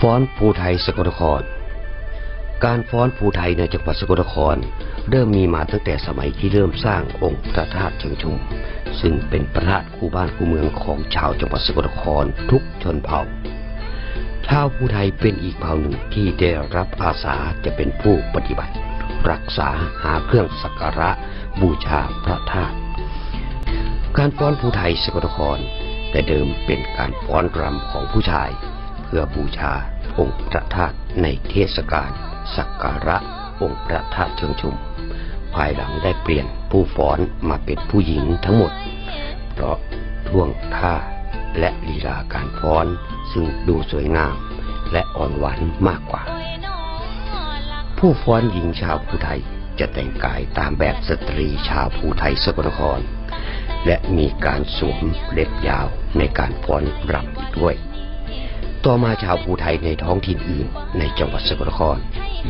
ฟ้อนภูไทยสกลนคร การฟ้อนภูไทยในจังหวัดสกลนคร เริ่มมีมาตั้งแต่สมัยที่เริ่มสร้างองค์พระธาตุเชิงชุม ซึ่งเป็นพระธาตุคู่บ้านคู่เมืองของชาวจังหวัดสกลนครทุกชนเผ่า ชาวภูไทยเป็นอีกเผ่าหนึ่งที่ได้รับอาสาจะเป็นผู้ปฏิบัติ รักษาหาเครื่องสักการะบูชาพระธาตุการฟ้อนภูไทยสกลนครแต่เดิมเป็นการฟ้อนรำของผู้ชาย เพื่อบูชาองค์พระธาตุในเทศกาลสักการะองค์พระธาตุเชิงชุม ภายหลังได้เปลี่ยนผู้ฟ้อนมาเป็นผู้หญิงทั้งหมด เพราะท่วงท่าและลีลาการฟ้อนซึ่งดูสวยงามและอ่อนหวานมากกว่า ผู้ฟ้อนหญิงชาวภูไทยจะแต่งกายตามแบบสตรีชาวภูไทยสกลนคร และมีการสวมเล็บยาวในการฟ้อนรำอีกด้วย ต่อมาชาวภูไทยในท้องถิ่นอื่น ในจังหวัดสกลนคร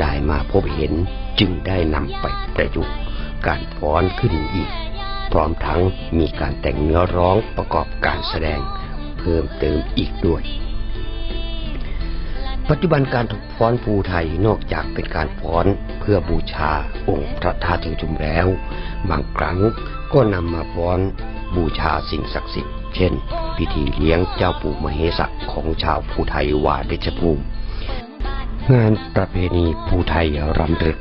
ได้มาพบเห็นจึงได้นำไปประยุกต์การฟ้อนขึ้นอีก พร้อมทั้งมีการแต่งเนื้อร้องประกอบการแสดงเพิ่มเติมอีกด้วย ปัจจุบันการฟ้อนภูไทยนอกจากเป็นการฟ้อนเพื่อบูชาองค์พระธาตุเชิงชุมแล้ว บางครั้งก็นำมาฟ้อนบูชาสิ่งศักดิ์สิทธิ์เช่น พิธีเลี้ยงเจ้าปู่มเหสักของชาวภูไทยวาริชภูมิ งานประเพณีภูไทยรำลึก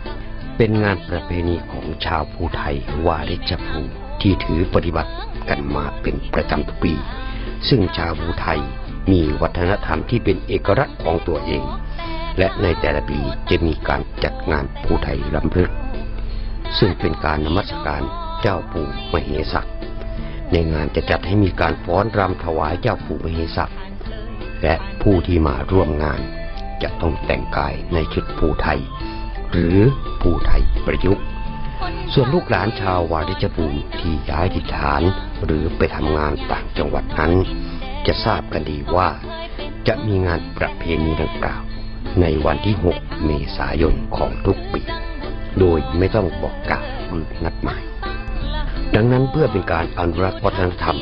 เป็นงานประเพณีของชาวภูไทยวาริชภูมิที่ถือปฏิบัติกันมาเป็นประจำทุกปี ซึ่งชาวภูไทยมีวัฒนธรรมที่เป็นเอกลักษณ์ของตัวเอง และในแต่ละปีจะมีการจัดงานภูไทยรำลึก ซึ่งเป็นการนมัสการเจ้าปู่มเหสัก ในงานจะจัดให้มีการฟ้อนรำถวายเจ้าปู่มเหสักและผู้ที่มาร่วมงาน จะต้องแต่งกายในชุดภูไทย หรือภูไทยประยุกต์ ส่วนลูกหลานชาววาริชภูมิที่ย้ายถิ่นฐานหรือไปทำงานต่างจังหวัดนั้น จะทราบกันดีว่า จะมีงานประเพณีดังกล่าว ในวันที่ 6 เมษายนของทุกปี โดยไม่ต้องบอกกล่าวหรือนัดหมาย ดังนั้นเพื่อเป็นการอนุรักษ์วัฒนธรรม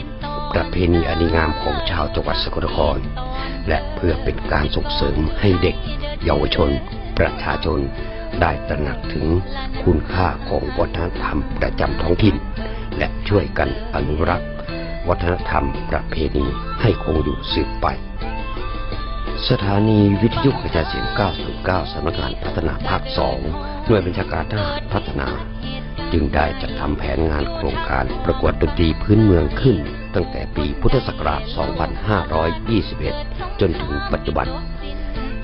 ประเพณีอันดีงามของชาวจังหวัดสกลนคร และเพื่อเป็นการส่งเสริมให้เด็ก เยาวชน ประชาชน ได้ตระหนักถึงคุณค่าของวัฒนธรรมประจำท้องถิ่น และช่วยกันอนุรักษ์ วัฒนธรรมประเพณีให้คงอยู่สืบไป สถานีวิทยุกระจายเสียง 909 สำนักงานพัฒนาภาค 2 หน่วยบัญชาการทหารพัฒนา จึงได้จัดทำแผนงานโครงการประกวดดนตรีพื้นเมืองขึ้น ตั้งแต่ปีพุทธศักราช 2521 จนถึงปัจจุบัน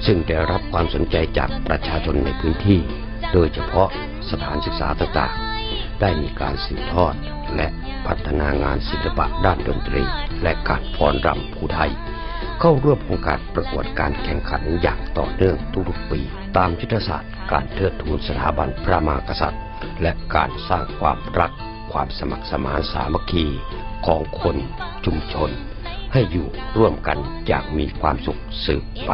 ซึ่งได้รับความสนใจจากประชาชนในพื้นที่ โดยเฉพาะสถานศึกษาต่างๆ ได้มีการสืบทอดและพัฒนางานศิลปะด้านดนตรี และการฟ้อนรำภูไทย เข้าร่วมโครงการประกวดการแข่งขันอย่างต่อเนื่องทุกๆปี ตามยุทธศาสตร์การเทิดทูนสถาบันพระมหากษัตริย์ และการสร้างความรัก ความสมัครสมานสามัคคีของคนชุมชน ให้อยู่ร่วมกันอย่างมีความสุขสืบไป